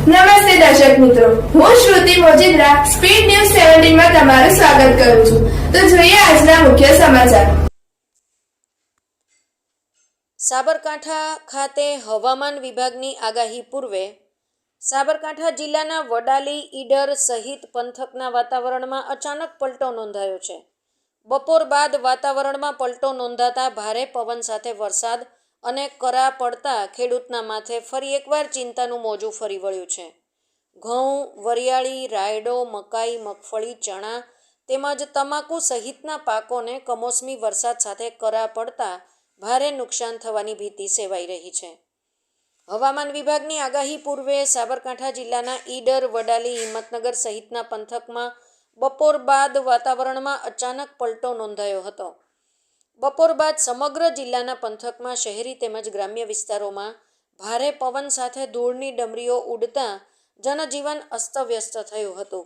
નમસ્તે દર્શક મિત્રો. હું શ્રુતિ મોજીદ્રા, સ્પીડ ન્યૂઝ સેવન્ટીનમાં તમારું સ્વાગત કરું છું. તો જોઈએ આજના મુખ્ય સમાચાર. સાબરકાંઠા ખાતે હવામાન વિભાગની આગાહી પૂર્વે સાબરકાંઠા જિલ્લાના વડાલી, ઈડર સહિત પંથકના વાતાવરણમાં અચાનક પલટો નોંધાયો છે. બપોર બાદ વાતાવરણમાં પલટો નોંધાતા ભારે પવન સાથે વરસાદ અને કરા પડતા ખેડૂતના માથે ફરી એકવાર ચિંતાનું મોજું ફરી વળ્યું છે. ઘઉં, વરિયાળી, રાયડો, મકાઈ, મગફળી, ચણા તેમજ તમાકુ સહિતના પાકોને કમોસમી વરસાદ સાથે કરા પડતા ભારે નુકસાન થવાની ભીતિ સેવાઈ રહી છે. હવામાન વિભાગની આગાહી પૂર્વે સાબરકાંઠા જિલ્લાના ઈડર, વડાલી, હિંમતનગર સહિતના પંથકમાં બપોર બાદ વાતાવરણમાં અચાનક પલટો નોંધાયો હતો. બપોર બાદ સમગ્ર જિલ્લાના પંથકમાં શહેરી તેમજ ગ્રામ્ય વિસ્તારોમાં ભારે પવન સાથે ધૂળની ડમરીઓ ઉડતા જનજીવન અસ્તવ્યસ્ત થયું હતું.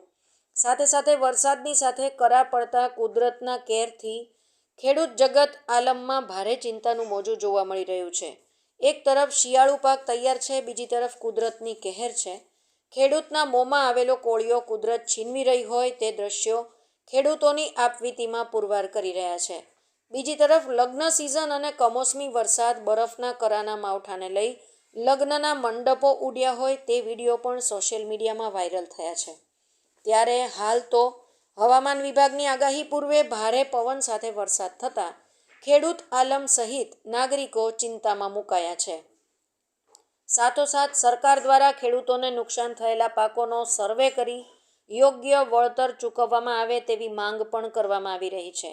સાથે સાથે વરસાદની સાથે કરા પડતા કુદરતના કેરથી ખેડૂત જગત આલમમાં ભારે ચિંતાનું મોજું જોવા મળી રહ્યું છે. એક તરફ શિયાળુ પાક તૈયાર છે, બીજી તરફ કુદરતની કહેર છે. ખેડૂતના મોંમાં આવેલો કોળિયો કુદરત છીનવી રહી હોય તે દ્રશ્યો ખેડૂતોની આપવીતીમાં પુરવાર કરી રહ્યા છે. બીજી તરફ, લગ્ન સિઝન અને કમોસમી વરસાદ બરફના કરાના માવઠાને લઈ લગ્નના મંડપો ઉડ્યા હોય તે વીડિયો પણ સોશિયલ મીડિયામાં વાયરલ થયા છે. ત્યારે હાલ તો હવામાન વિભાગની આગાહી પૂર્વે ભારે પવન સાથે વરસાદ થતાં ખેડૂત આલમ સહિત નાગરિકો ચિંતામાં મુકાયા છે. સાથોસાથ, સરકાર દ્વારા ખેડૂતોને નુકસાન થયેલા પાકોનો સર્વે કરી યોગ્ય વળતર ચૂકવવામાં આવે તેવી માંગ પણ કરવામાં આવી રહી છે.